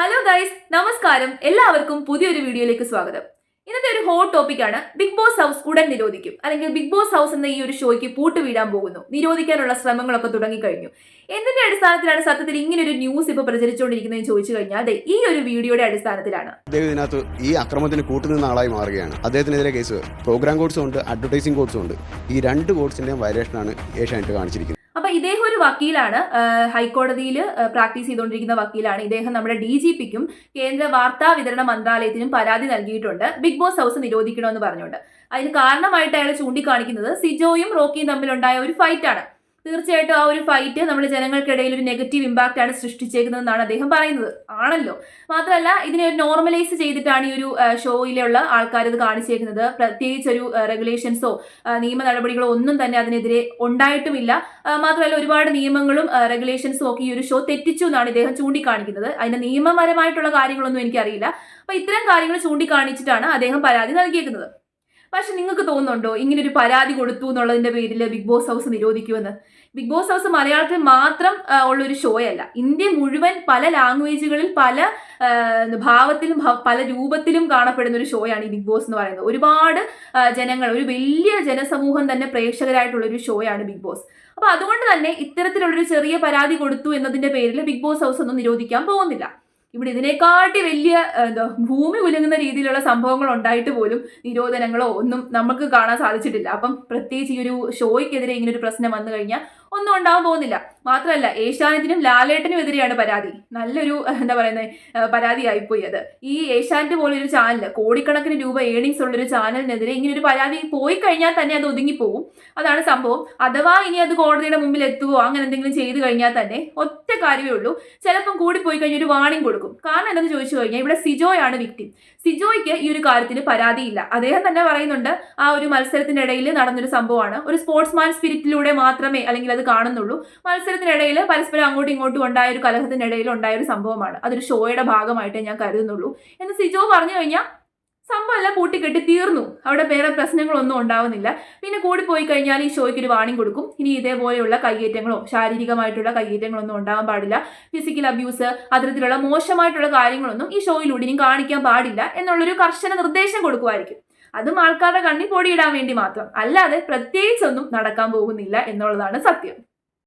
Hello guys നമസ്കാരം. എല്ലാവർക്കും പുതിയൊരു വീഡിയോയിലേക്ക് സ്വാഗതം. ഇന്നത്തെ ഒരു ഹോട്ട് ടോപ്പിക് ആണ് ബിഗ് ബോസ് ഹൗസ് ഉടൻ നിരോധിക്കും. അല്ലെങ്കിൽ ബിഗ് ബോസ് ഹൗസ് എന്ന ഈ ഒരു ഷോയ്ക്ക് പൂട്ട് വീടാൻ പോകുന്നു. നിരോധിക്കാനുള്ള ശ്രമങ്ങളൊക്കെ തുടങ്ങിക്കഴിഞ്ഞു. എന്തിന്റെ അടിസ്ഥാനത്തിലാണ് സത്യത്തിൽ ഇങ്ങനെ ഒരു ന്യൂസ് ഇപ്പൊ പ്രചരിച്ചുകൊണ്ടിരിക്കുന്നതെന്ന് ചോദിച്ചു കഴിഞ്ഞാൽ അതെ ഈ ഒരു വീഡിയോയുടെ അടിസ്ഥാനത്തിലാണ്. ഇതിനകത്ത് ഈ അക്രമത്തിന് കൂട്ടുനിന്ന ആളായി മാറുകയാണ്. അദ്ദേഹത്തിനെതിരെ കേസ് പ്രോഗ്രാം കോഡ്സും ഉണ്ട് അഡ്വർടൈസിംഗ് കോഡ്സും ഉണ്ട്. ഈ രണ്ട് കോഡ്സിന്റെയും വയലേഷനാണ് ഏഷ്യാനെറ്റ് കാണിച്ചിരിക്കുന്നത്. ഇദ്ദേഹം ഒരു വക്കീലാണ് ഹൈക്കോടതിയിൽ പ്രാക്ടീസ് ചെയ്തുകൊണ്ടിരിക്കുന്ന വക്കീലാണ്. ഇദ്ദേഹം നമ്മുടെ ഡി ജി പിക്കും കേന്ദ്ര വാർത്താ വിതരണ മന്ത്രാലയത്തിനും പരാതി നൽകിയിട്ടുണ്ട്. ബിഗ് ബോസ് ഹൗസ് നിരോധിക്കണമെന്ന് പറഞ്ഞുകൊണ്ട്. അതിന് കാരണമായിട്ട് അയാൾ ചൂണ്ടിക്കാണിക്കുന്നത് സിജോയും റോക്കിയും തമ്മിലുണ്ടായ ഒരു ഫൈറ്റ് ആണ് തീർച്ചയായിട്ടും ആ ഒരു ഫൈറ്റ് നമ്മുടെ ജനങ്ങൾക്കിടയിൽ ഒരു നെഗറ്റീവ് ഇമ്പാക്റ്റ് ആണ് സൃഷ്ടിച്ചേക്കുന്നതെന്നാണ് അദ്ദേഹം പറയുന്നത്. ആണല്ലോ. മാത്രമല്ല ഇതിനെ ഒരു നോർമലൈസ് ചെയ്തിട്ടാണ് ഈ ഒരു ഷോയിലുള്ള ആൾക്കാർ ഇത് കാണിച്ചേക്കുന്നത്. പ്രത്യേകിച്ച് ഒരു റെഗുലേഷൻസോ നിയമ നടപടികളോ ഒന്നും തന്നെ അതിനെതിരെ ഉണ്ടായിട്ടുമില്ല. മാത്രമല്ല ഒരുപാട് നിയമങ്ങളും റെഗുലേഷൻസും ഒക്കെ ഈ ഒരു ഷോ തെറ്റിച്ചു എന്നാണ് ഇദ്ദേഹം ചൂണ്ടിക്കാണിക്കുന്നത്. അതിന്റെ നിയമപരമായിട്ടുള്ള കാര്യങ്ങളൊന്നും എനിക്കറിയില്ല. അപ്പൊ ഇത്തരം കാര്യങ്ങൾ ചൂണ്ടിക്കാണിച്ചിട്ടാണ് അദ്ദേഹം പരാതി നൽകിയേക്കുന്നത്. പക്ഷെ നിങ്ങൾക്ക് തോന്നുന്നുണ്ടോ ഇങ്ങനെ ഒരു പരാതി കൊടുത്തു എന്നുള്ളതിന്റെ പേരിൽ ബിഗ് ബോസ് ഹൗസ് നിരോധിക്കുമെന്ന്? ബിഗ് ബോസ് ഹൗസ് മലയാളത്തിൽ മാത്രം ഉള്ളൊരു ഷോ അല്ല ഇന്ത്യ മുഴുവൻ പല ലാംഗ്വേജുകളിൽ പല ഭാവത്തിലും പല രൂപത്തിലും കാണപ്പെടുന്ന ഒരു ഷോയാണ് ഈ ബിഗ് ബോസ് എന്ന് പറയുന്നത്. ഒരുപാട് ജനങ്ങൾ ഒരു വലിയ ജനസമൂഹം തന്നെ പ്രേക്ഷകരായിട്ടുള്ള ഒരു ഷോയാണ് ബിഗ് ബോസ്. അപ്പൊ അതുകൊണ്ട് തന്നെ ഇത്തരത്തിലുള്ളൊരു ചെറിയ പരാതി കൊടുത്തു എന്നതിന്റെ പേരിൽ ബിഗ് ബോസ് ഹൗസ് ഒന്നും നിരോധിക്കാൻ പോകുന്നില്ല. ഇവിടെ ഇതിനെക്കാട്ടി വലിയ എന്തോ ഭൂമി കുലുങ്ങുന്ന രീതിയിലുള്ള സംഭവങ്ങൾ ഉണ്ടായിട്ട് പോലും നിരോധനങ്ങളോ ഒന്നും നമുക്ക് കാണാൻ സാധിച്ചിട്ടില്ല. അപ്പം പ്രത്യേകിച്ച് ഈ ഒരു ഷോയ്ക്കെതിരെ ഇങ്ങനെ ഒരു പ്രശ്നം വന്നു കഴിഞ്ഞാൽ ഒന്നും ഉണ്ടാവാൻ പോകുന്നില്ല. മാത്രമല്ല ഏഷ്യാനെറ്റിനും ലാലേട്ടനും എതിരെയാണ് പരാതി. നല്ലൊരു എന്താ പറയുന്നത് പരാതി ആയിപ്പോയി അത്. ഈ ഏഷ്യാനെറ്റ് പോലൊരു ചാനൽ കോടിക്കണക്കിന് രൂപ ഏണിങ്സ് ഉള്ളൊരു ചാനലിനെതിരെ ഇങ്ങനെ ഒരു പരാതി പോയി കഴിഞ്ഞാൽ തന്നെ അത് ഒതുങ്ങിപ്പോവും. അതാണ് സംഭവം. അഥവാ ഇനി അത് കോടതിയുടെ മുമ്പിൽ എത്തുവോ അങ്ങനെ എന്തെങ്കിലും ചെയ്തു കഴിഞ്ഞാൽ തന്നെ ഒറ്റ കാര്യമേ ഉള്ളൂ. ചിലപ്പം കൂടി പോയി കഴിഞ്ഞാൽ ഒരു വാണിംഗ് കൊടുക്കും. കാരണം എന്താണെന്ന് ചോദിച്ചു കഴിഞ്ഞാൽ ഇവിടെ സിജോയാണ് വിക്ടിം സിജോയ്ക്ക് ഈ ഒരു കാര്യത്തിന് പരാതിയില്ല. അദ്ദേഹം തന്നെ പറയുന്നുണ്ട് ആ ഒരു മത്സരത്തിനിടയിൽ നടന്നൊരു സംഭവമാണ്. ഒരു സ്പോർട്സ്മാൻ സ്പിരിറ്റിലൂടെ മാത്രമേ അല്ലെങ്കിൽ അത് കാണുന്നുള്ളൂ. മത്സരത്തിനിടയിൽ പരസ്പരം അങ്ങോട്ടും ഇങ്ങോട്ടും ഉണ്ടായ ഒരു കലഹത്തിനിടയിൽ ഉണ്ടായ ഒരു സംഭവമാണ്. അതൊരു ഷോയുടെ ഭാഗമായിട്ടേ ഞാൻ കരുതുന്നുള്ളൂ. എന്ന് സിജോ പറഞ്ഞു കഴിഞ്ഞാൽ സംഭവം എല്ലാം കൂട്ടിക്കെട്ടി തീർന്നു. അവിടെ വേറെ പ്രശ്നങ്ങളൊന്നും ഉണ്ടാവുന്നില്ല. പിന്നെ കൂടി പോയി കഴിഞ്ഞാൽ ഈ ഷോയ്ക്ക് ഒരു വാണിംഗ് കൊടുക്കും. ഇനി ഇതേപോലെയുള്ള കയ്യേറ്റങ്ങളോ ശാരീരികമായിട്ടുള്ള കയ്യേറ്റങ്ങളൊന്നും ഉണ്ടാവാൻ പാടില്ല. ഫിസിക്കൽ അബ്യൂസ് അത്തരത്തിലുള്ള മോശമായിട്ടുള്ള കാര്യങ്ങളൊന്നും ഈ ഷോയിലൂടെ ഇനി കാണിക്കാൻ പാടില്ല. എന്നുള്ളൊരു കർശന നിർദ്ദേശം കൊടുക്കുമായിരിക്കും. അതും ആൾക്കാരുടെ കണ്ണിൽ പൊടിയിടാൻ വേണ്ടി മാത്രം. അല്ലാതെ പ്രത്യേകിച്ചൊന്നും നടക്കാൻ പോകുന്നില്ല എന്നുള്ളതാണ് സത്യം.